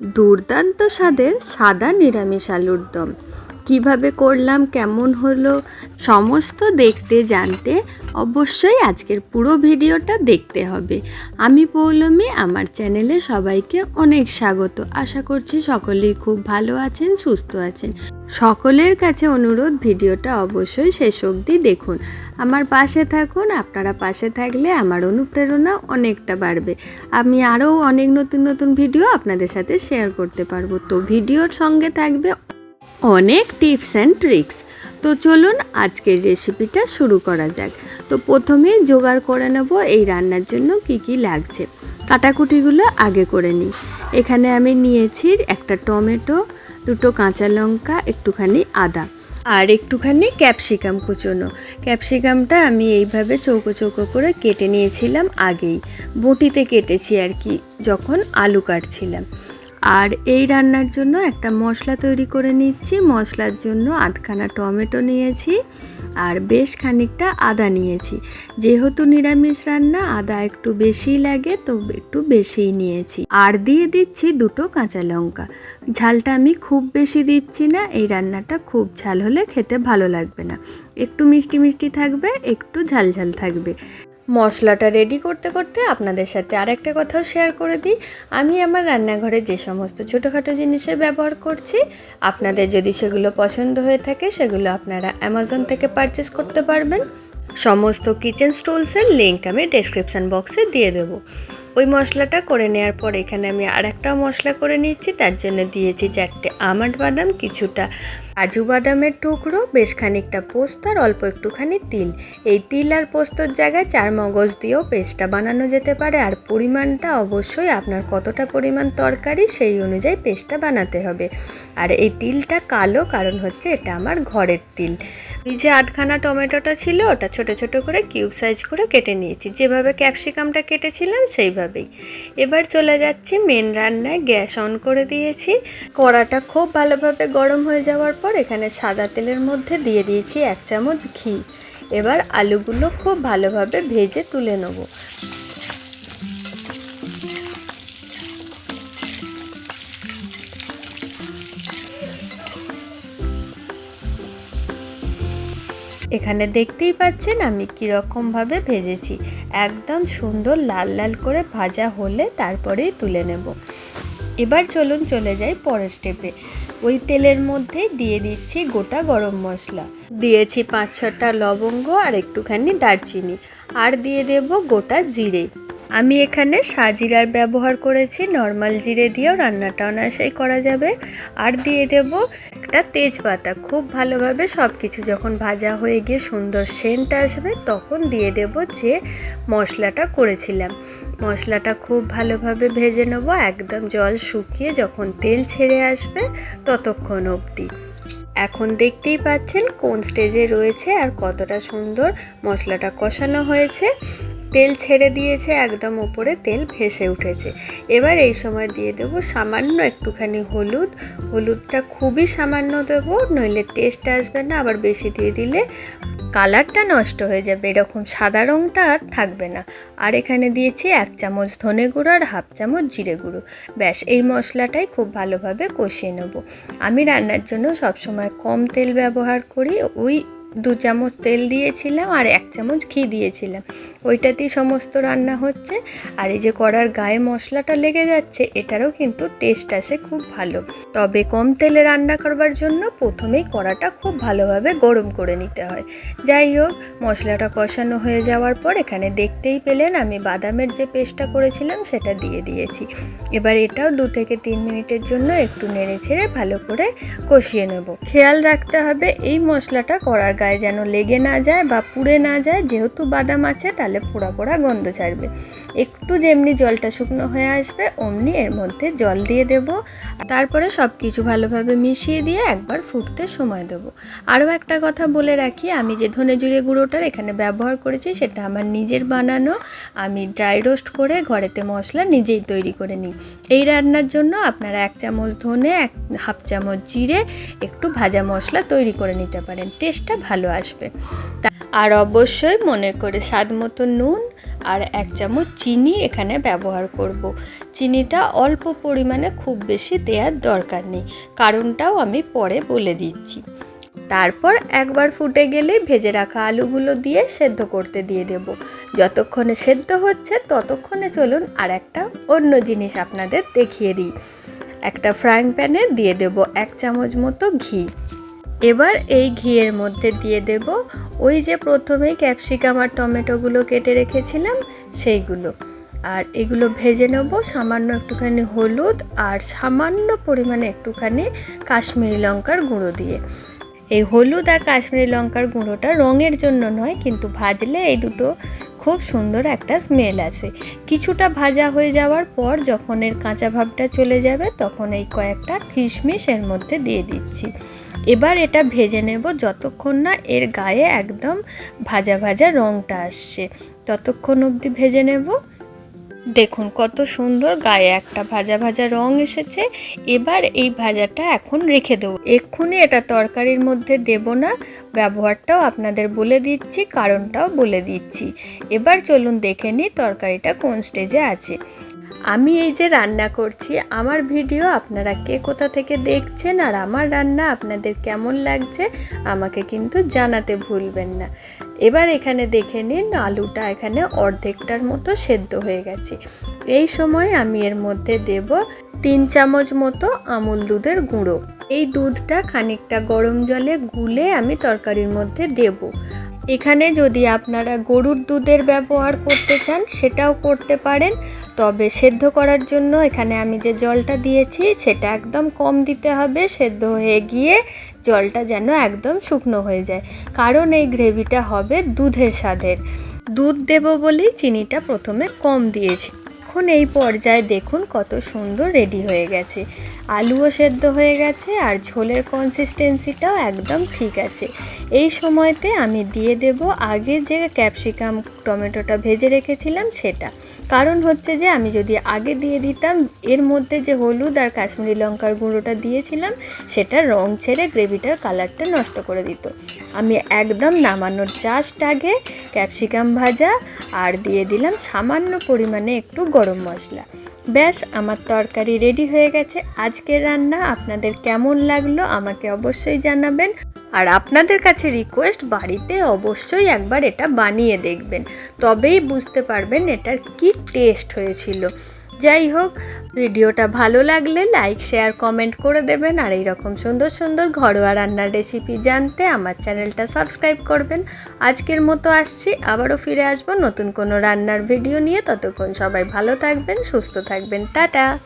দুর্দান্ত স্বাদের সাদা নিরামিষ আলুর দম। কীভাবে করলাম, কেমন হলো, সমস্ত দেখতে জানতে অবশ্যই আজকের পুরো ভিডিওটা দেখতে হবে। আমি পৌলমি, আমার চ্যানেলে সবাইকে অনেক স্বাগত। আশা করছি সকলেই খুব ভালো আছেন, সুস্থ আছেন। সকলের কাছে অনুরোধ, ভিডিওটা অবশ্যই শেষ অবধি দেখুন। আমার পাশে থাকুন, আপনারা পাশে থাকলে আমার অনুপ্রেরণা অনেকটা বাড়বে। আমি আরও অনেক নতুন নতুন ভিডিও আপনাদের সাথে শেয়ার করতে পারব। তো ভিডিওর সঙ্গে থাকবে অনেক টিপস অ্যান্ড ট্রিক্স। তো চলুন আজকের রেসিপিটা শুরু করা যাক। তো প্রথমে জোগাড় করে নেব এই রান্নার জন্য কি কি লাগছে। কাটাকুটিগুলো আগে করে নিই। এখানে আমি নিয়েছি একটা টমেটো, দুটো কাঁচা লঙ্কা, একটুখানি আদা আর একটুখানি ক্যাপসিকাম কুচোনো। ক্যাপসিকামটা আমি এইভাবে চৌকো চৌকো করে কেটে নিয়েছিলাম আগেই। বটিতে কেটেছি আর কি, যখন আলু কাটছিলাম। আর এই রান্নার জন্য একটা মশলা তৈরি করে নিচ্ছি। মশলার জন্য আধখানা টমেটো নিয়েছি আর বেশ খানিকটা আদা নিয়েছি। যেহেতু নিরামিষ রান্না, আদা একটু বেশি লাগে, তো একটু বেশিই নিয়েছি। আর দিয়ে দিচ্ছি দুটো কাঁচা লঙ্কা। ঝালটা আমি খুব বেশি দিচ্ছি না, এই রান্নাটা খুব ঝাল হলে খেতে ভালো লাগবে না। একটু মিষ্টি মিষ্টি থাকবে, একটু ঝাল ঝাল থাকবে। মশলাটা রেডি করতে করতে আপনাদের সাথে আর একটা কথাও শেয়ার করে দিই। আমি আমার রান্নাঘরে যে সমস্ত ছোটোখাটো জিনিসের ব্যবহার করছি, আপনাদের যদি সেগুলো পছন্দ হয়ে থাকে, সেগুলো আপনারা অ্যামাজন থেকে পারচেস করতে পারবেন। সমস্ত কিচেন স্টুলসের লিঙ্ক আমি ডেসক্রিপশান বক্সে দিয়ে দেবো। ওই মশলাটা করে নেওয়ার পর এখানে আমি আর একটা মশলা করে নিচ্ছি তার জন্য দিয়েছি চারটে আমন্ড বাদাম, কিছুটা কাজু বাদামের টুকরো, বেশ খানিকটা পোস্ত আর অল্প একটুখানি তিল। এই তিল আর পোস্তর জায়গায় চার মগজ দিয়েও পেস্টটা বানানো যেতে পারে আর পরিমাণটা অবশ্যই আপনার কতটা পরিমাণ তরকারি সেই অনুযায়ী পেস্টটা বানাতে হবে। আর এই তিলটা কালো কারণ হচ্ছে এটা আমার ঘরের তিল। এই যে আধখানা টমেটোটা ছিল, ওটা ছোট ছোট করে কিউব সাইজ করে কেটে নিয়েছি। যেভাবে ক্যাপসিকামটা কেটেছিলাম সেইভাবেই। এবার চলে যাচ্ছি মেন রান্নায়, গ্যাস অন করে দিয়েছি। কড়াটা খুব ভালোভাবে গরম হয়ে যাওয়ার পর এখানে সাদা তেলের মধ্যে দিয়ে দিয়েছি এক চামচ ঘি। এবার আলুগুলো খুব ভালোভাবে ভেজে তুলে নেব। এখানে দেখতেই পাচ্ছেন আমি কীরকমভাবে ভেজেছি। একদম সুন্দর লাল লাল করে ভাজা হলে তারপরেই তুলে নেব। এবার চলুন চলে যাই পরের স্টেপে ওই তেলের মধ্যে দিয়ে দিচ্ছি গোটা গরম মশলা। দিয়েছি পাঁচ ছটা লবঙ্গ আর একটুখানি দারচিনি। আর দিয়ে দেব গোটা জিরে। আমি এখানে সাজিরার ব্যবহার করেছি, নর্মাল জিরে দিয়েও রান্নাটা অনায়াসেই করা যাবে। আর দিয়ে দেব একটা তেজপাতা। খুব ভালোভাবে সব কিছু যখন ভাজা হয়ে গিয়ে সুন্দর সেন্ট আসবে, তখন দিয়ে দেব যে মশলাটা করেছিলাম। মশলাটা খুব ভালোভাবে ভেজে নেব, একদম জল শুকিয়ে যখন তেল ছেড়ে আসবে ততক্ষণ অবধি। এখন দেখতেই পাচ্ছেন কোন স্টেজে রয়েছে আর কতটা সুন্দর মশলাটা কষানো হয়েছে। তেল ছেড়ে দিয়েছে, একদম উপরে তেল ভেসে উঠেছে। এবার এই সময় দিয়ে দেব সামান্য একটুখানি হলুদ। হলুদটা খুবই সামান্য দেবো, নইলে টেস্ট আসবে না, আবার বেশি দিয়ে দিলে কালারটা নষ্ট হয়ে যাবে, এরকম সাদা রঙটা আর থাকবে না। আর এখানে দিয়েছি এক চামচ ধনে গুঁড়ো আর হাফ চামচ জিরে গুঁড়ো। ব্যাস, এই মশলাটাই খুব ভালোভাবে কষিয়ে নেব। আমি রান্নার জন্য সবসময় কম তেল ব্যবহার করি, ওই দু চামচ তেল দিয়েছিলাম আর এক চামচ ঘি দিয়েছিলাম। ওইটাতেই সমস্ত রান্না হচ্ছে। আর এই যে কড়ার গায়ে মশলাটা লেগে যাচ্ছে, এটারও কিন্তু টেস্ট আসে খুব ভালো। তবে কম তেলে রান্না করবার জন্য প্রথমেই কড়াটা খুব ভালোভাবে গরম করে নিতে হয়। যাই হোক, মশলাটা কষানো হয়ে যাওয়ার পর এখানে দেখতেই পেলেন আমি বাদামের যে পেস্টটা করেছিলাম, সেটা দিয়ে দিয়েছি। এবার এটাও দু থেকে তিন মিনিটের জন্য একটু নেড়ে ছেড়ে ভালো করে কষিয়ে নেব। খেয়াল রাখতে হবে এই মশলাটা কড়ার গায়ে যেন লেগে না যায় বা পুড়ে না যায়, যেহেতু বাদাম আছে, তাহলে পোড়া পোড়া গন্ধ ছাড়বে। একটু যেমনি জলটা শুকনো হয়ে আসবে, অমনি এর মধ্যে জল দিয়ে দেব। তারপরে সব কিছু ভালোভাবে মিশিয়ে দিয়ে একবার ফুটতে সময় দেব। আরও একটা কথা বলে রাখি, আমি যে ধনে জিরে গুঁড়োটার এখানে ব্যবহার করেছি, সেটা আমার নিজের বানানো। আমি ড্রাই রোস্ট করে ঘরেতে মশলা নিজেই তৈরি করে নিই। এই রান্নার জন্য আপনারা এক চামচ ধনে, এক হাফ চামচ জিরে, একটু ভাজা মশলা তৈরি করে নিতে পারেন। টেস্টটা ভালো আসবে। আর অবশ্যই মনে করে স্বাদ মতো নুন আর এক চামচ চিনি এখানে ব্যবহার করব। চিনিটা অল্প পরিমাণে খুব বেশি দেওয়ার দরকার নেই, কারণটাও আমি পরে বলে দিচ্ছি। তারপর একবার ফুটে গেলে ভেজে রাখা আলুগুলো দিয়ে সেদ্ধ করতে দিয়ে দেব। যতক্ষণে সেদ্ধ হচ্ছে ততক্ষণে চলুন আর একটা অন্য জিনিস আপনাদের দেখিয়ে দিই। একটা ফ্রাইং প্যানে দিয়ে দেব এক চামচ মতো ঘি। এবার এই ঘিয়ের মধ্যে দিয়ে দেব ওই যে প্রথমেই ক্যাপসিকাম আর টমেটোগুলো কেটে রেখেছিলাম, সেইগুলো। আর এগুলো ভেজে নেব সামান্য একটুখানি হলুদ আর সামান্য পরিমাণে একটুখানি কাশ্মীরি লঙ্কার গুঁড়ো দিয়ে। এই হলুদ আর কাশ্মীরি লঙ্কার গুঁড়োটা রঙের জন্য নয়, কিন্তু ভাজলে এই দুটো খুব সুন্দর একটা স্মেল আছে। কিছুটা ভাজা হয়ে যাওয়ার পর যখন এর কাঁচা ভাবটা চলে যাবে, তখন এই কয়েকটা কিশমিশ এর মধ্যে দিয়ে দিচ্ছি। এবার এটা ভেজে নেব যতক্ষণ না এর গায়ে একদম ভাজা ভাজা রঙটা আসছে। ততক্ষণ অবধি ভেজে নেব। দেখুন, কত সুন্দর গায়ে একটা ভাজা ভাজা রং এসেছে। এবার এই ভাজাটা এখন রেখে দেবো। এক্ষুনি এটা তরকারির মধ্যে দেব না, ব্যবহারটাও আপনাদের বলে দিচ্ছি, কারণটাও বলে দিচ্ছি। এবার চলুন দেখে নিই তরকারিটা কোন স্টেজে আছে। আমি এই যে রান্না করছি, আমার ভিডিও আপনারা কে কোথা থেকে দেখছেন আর আমার রান্না আপনাদের কেমন লাগছে, আমাকে কিন্তু জানাতে ভুলবেন না। এবার এখানে দেখে নিন, আলুটা এখানে অর্ধেকটার মতো সেদ্ধ হয়ে গেছে। এই সময় আমি এর মধ্যে দেব তিন চামচ মতো আমুল দুধের গুঁড়ো। এই দুধটা খানিকটা গরম জলে গুলে আমি তরকারির মধ্যে দেব। এখানে যদি আপনারা গরুর দুধের ব্যবহার করতে চান, সেটাও করতে পারেন। তবে সেদ্ধ করার জন্য এখানে আমি যে জলটা দিয়েছি, সেটা একদম কম দিতে হবে। সেদ্ধ হয়ে গিয়ে জলটা যেন একদম শুকনো হয়ে যায়। কারণ এই গ্রেভিটা হবে দুধের স্বাদের। দুধ দেব বলেই চিনিটা প্রথমে কম দিয়েছি। এখন এই পর্যায়ে দেখুন কত সুন্দর রেডি হয়ে গেছে। আলুও সেদ্ধ হয়ে গেছে আর ঝোলের কনসিস্টেন্সিটাও একদম ঠিক আছে। এই সময়তে আমি দিয়ে দেব আগে যে ক্যাপসিকাম টমেটোটা ভেজে রেখেছিলাম সেটা। কারণ হচ্ছে যে আমি যদি আগে দিয়ে দিতাম, এর মধ্যে যে হলুদ আর কাশ্মীরি লঙ্কার গুঁড়োটা দিয়েছিলাম, সেটা রং ছেড়ে গ্রেভিটার কালারটা নষ্ট করে দিত। আমি একদম নামানোর জাস্ট আগে ক্যাপসিকাম ভাজা আর দিয়ে দিলাম সামান্য পরিমাণে একটু গরম মশলা। ব্যাস, আমার তরকারি রেডি হয়ে গেছে। আজকের রান্না আপনাদের কেমন লাগল আমাকে অবশ্যই জানাবেন। আর আপনাদের কাছে রিকোয়েস্ট বাড়িতে অবশ্যই একবার এটা বানিয়ে দেখবেন। তবেই বুঝতে পারবেন এটার কি টেস্ট হয়েছিল। যাই হোক, ভিডিওটা ভালো লাগলে লাইক শেয়ার কমেন্ট করে দেবেন। আর এইরকম সুন্দর সুন্দর ঘরোয়া রান্নার রেসিপি জানতে আমার চ্যানেলটা সাবস্ক্রাইব করবেন। আজকের মতো আসছি, আবারও ফিরে আসব নতুন কোনো রান্নার ভিডিও নিয়ে। ততক্ষণ সবাই ভালো থাকবেন, সুস্থ থাকবেন। টাটা!